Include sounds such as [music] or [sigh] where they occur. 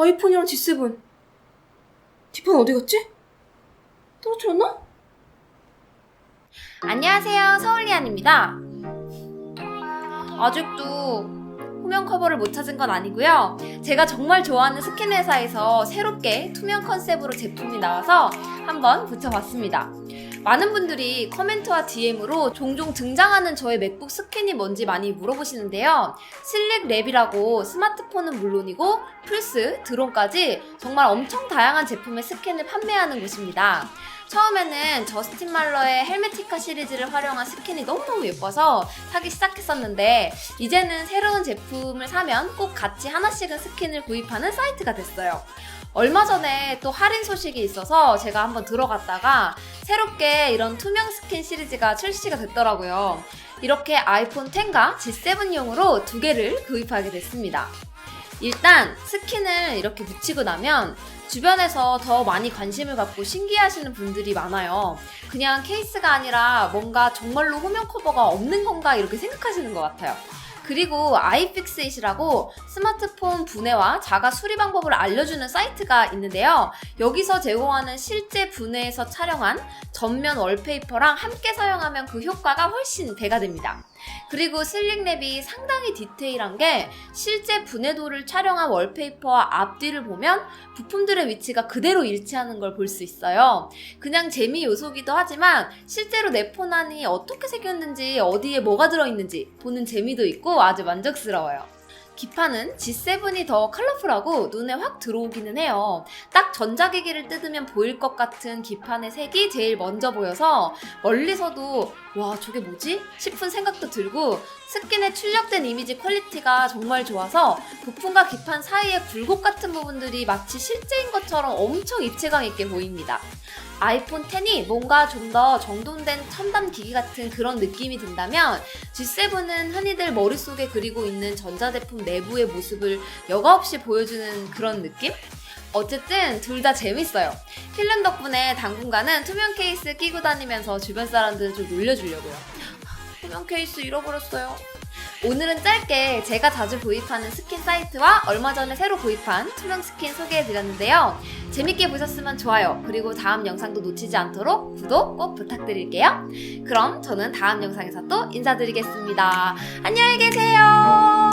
아이폰이랑 G7. 뒷판 어디 갔지? 떨어뜨렸나? 안녕하세요. 서울리안입니다. 아직도 후면 커버를 못 찾은 건 아니고요. 제가 정말 좋아하는 스킨 회사에서 새롭게 투명 컨셉으로 제품이 나와서 한번 붙여봤습니다. 많은 분들이 커멘트와 DM으로 종종 등장하는 저의 맥북 스킨이 뭔지 많이 물어보시는데요. 슬릭 랩이라고 스마트폰은 물론이고 플스, 드론까지 정말 엄청 다양한 제품의 스킨을 판매하는 곳입니다. 처음에는 저스틴 말러의 헬메티카 시리즈를 활용한 스킨이 너무너무 예뻐서 사기 시작했었는데 이제는 새로운 제품을 사면 꼭 같이 하나씩은 스킨을 구입하는 사이트가 됐어요. 얼마 전에 또 할인 소식이 있어서 제가 한번 들어갔다가 새롭게 이런 투명 스킨 시리즈가 출시가 됐더라고요. 이렇게 아이폰 10과 G7용으로 두 개를 구입하게 됐습니다. 일단 스킨을 이렇게 묻히고 나면 주변에서 더 많이 관심을 갖고 신기해하시는 분들이 많아요. 그냥 케이스가 아니라 뭔가 정말로 후면 커버가 없는 건가 이렇게 생각하시는 것 같아요. 그리고 아이픽스잇이라고 스마트폰 분해와 자가 수리 방법을 알려주는 사이트가 있는데요. 여기서 제공하는 실제 분해에서 촬영한 전면 월페이퍼랑 함께 사용하면 그 효과가 훨씬 배가 됩니다. 그리고 슬릭랩이 상당히 디테일한 게 실제 분해도를 촬영한 월페이퍼와 앞뒤를 보면 부품들의 위치가 그대로 일치하는 걸 볼 수 있어요. 그냥 재미 요소기도 하지만 실제로 내 폰 안이 어떻게 생겼는지 어디에 뭐가 들어있는지 보는 재미도 있고 아주 만족스러워요. 기판은 G7이 더 컬러풀하고 눈에 확 들어오기는 해요. 딱 전자기기를 뜯으면 보일 것 같은 기판의 색이 제일 먼저 보여서 멀리서도 와 저게 뭐지? 싶은 생각도 들고 스킨에 출력된 이미지 퀄리티가 정말 좋아서 부품과 기판 사이의 굴곡 같은 부분들이 마치 실제인 것처럼 엄청 입체감 있게 보입니다. 아이폰 10이 뭔가 좀 더 정돈된 첨단 기기 같은 그런 느낌이 든다면 G7은 흔히들 머릿속에 그리고 있는 전자제품 내부의 모습을 여과 없이 보여주는 그런 느낌? 어쨌든 둘 다 재밌어요. 필름 덕분에 당분간은 투명 케이스 끼고 다니면서 주변 사람들 좀 놀려주려고요. [gasps] 투명 케이스 잃어버렸어요. 오늘은 짧게 제가 자주 구입하는 스킨 사이트와 얼마 전에 새로 구입한 투명 스킨 소개해드렸는데요. 재밌게 보셨으면 좋아요, 그리고 다음 영상도 놓치지 않도록 구독 꼭 부탁드릴게요. 그럼 저는 다음 영상에서 또 인사드리겠습니다. 안녕히 계세요.